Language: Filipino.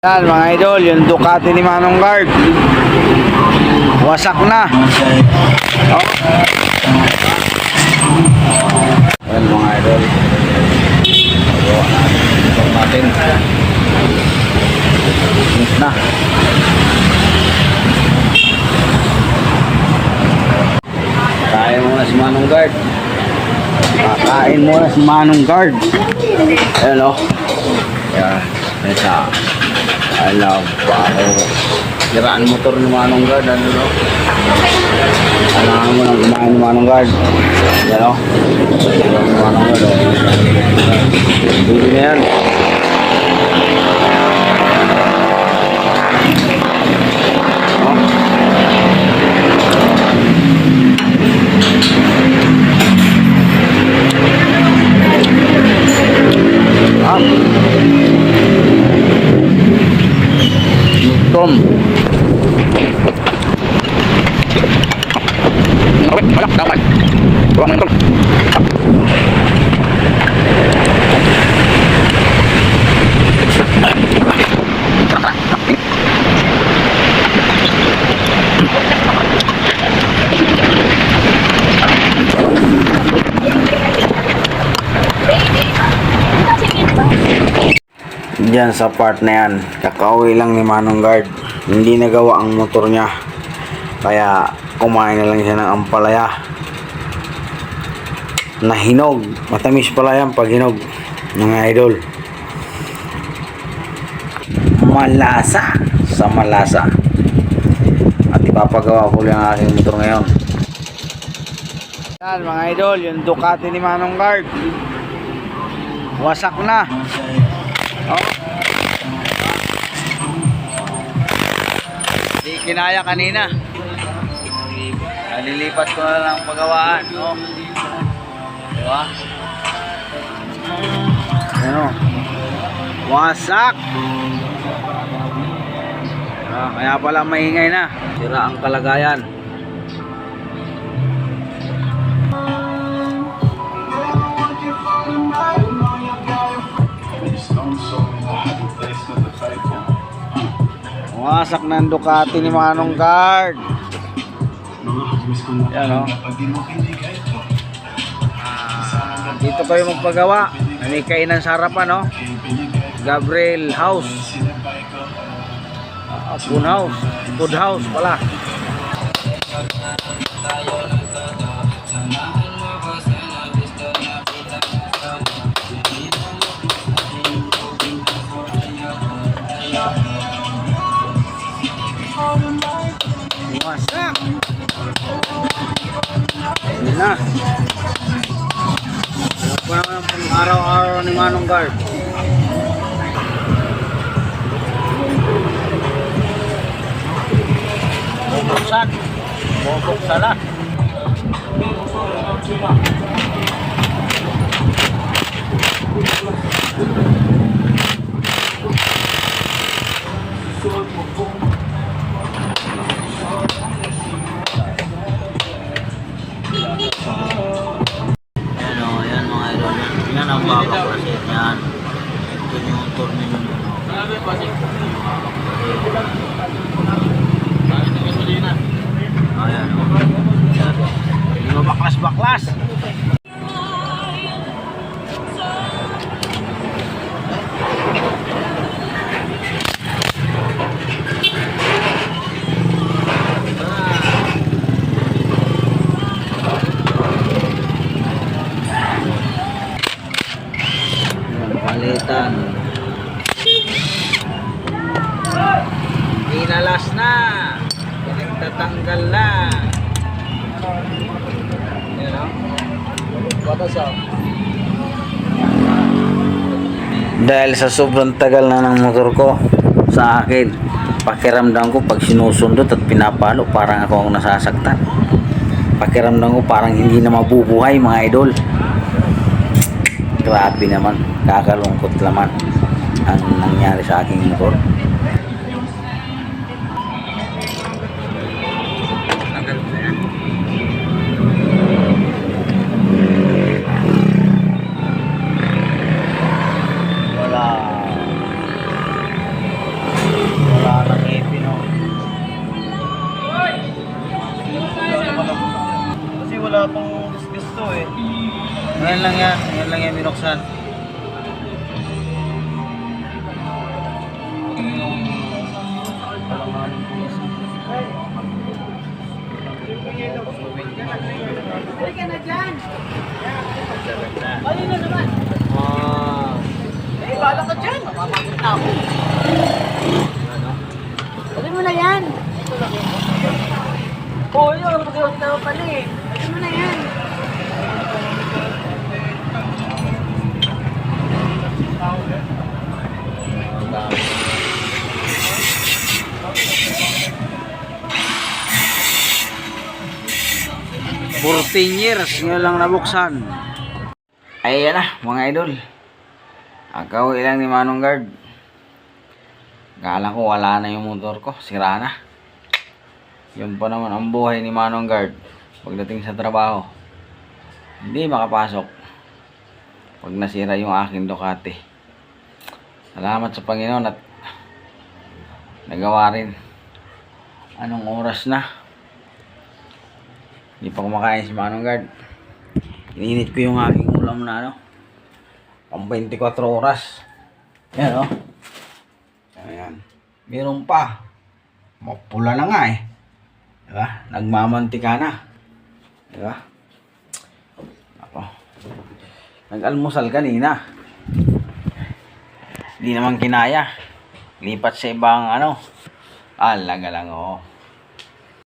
Yan mga idol, yung Ducati ni Manong Guard. Wasak na. Oh. Yan mga idol. Ito natin. Smooth na. Kakain muna si Manong Guard. Kakain muna si Manong Guard. Ayan o. Yan. Ito. I love paro. Siraan motor ni Manong Guard, ano no? Kailangan mo nang kumain ni Manong Guard. Yan o. Manong Guard, o. Hindi na yan. Diyan sa part na yan, kakauwi lang ni Manong Guard. Hindi nagawa ang motor niya. Kaya kumain na lang siya ng ampalaya. Na hinog. Matamis pala yan pag hinog. Mga idol. Malasa. Sa malasa. At ipapagawa ko lang ang aking motor ngayon. Yan mga idol, yung Ducati ni Manong Guard. Wasak na. Oh. Di kinaya kanina. Nalilipat ko na lang ang pagawaan. Oh. Diba? Ano? Wasak! Ah, kaya pala maingay na. Sira ang kalagayan. Wasak ng Ducati ni Manong Guard. Yan o. Ah, dito kayo magpagawa. May kainan sa harapan no. Gabriel House. Ah, Food House. Food House pala. Yun na. Araw-araw ni Manong Guard. Bubuksan. Bubuksan na. Yan Yan ang baka kasi. Yan. Ito yung motor nila. Ayan o. Inalas na. Pinagtatanggal na. Yan o. Batas Dahil sa sobrang tagal na ng motor ko sa akin, pakiramdam ko pag sinusundot at pinapalo, parang ako ang nasasaktan. Pakiramdam ko parang hindi na mabubuhay mga idol. Grabe naman, kakalungkot naman ang nangyari sa aking motor. Ngayon lang yan. Ngayon lang yan binuksan. Halika na dyan. Ah. Eh, bala ka dyan. Mapapagod na ako. Tuloy mo na yan. Oo, yun. Mag-iwas na pala eh. Tuloy mo na yan. Fourteen years, ngayon lang nabuksan. Ayan na, mga idol. Agaw ilang ni Manong Guard. Kala ko wala na yung motor ko, sira na. Yun pa naman ang buhay ni Manong Guard. Pagdating sa trabaho, hindi makapasok. Pag nasira yung aking Ducati. Salamat sa Panginoon at nagawa rin. Anong oras na? Hindi pa kumakain si Manong Guard. Ininit ko yung aking ulam na ano. Pang 24 oras. Yan o. Ayan. Meron pa. Mapula na nga eh. Diba? Nagmamantika na. Diba? Ako. Nag-almusal kanina. Hindi naman kinaya. Lipat sa ibang ano. Alaga lang oh.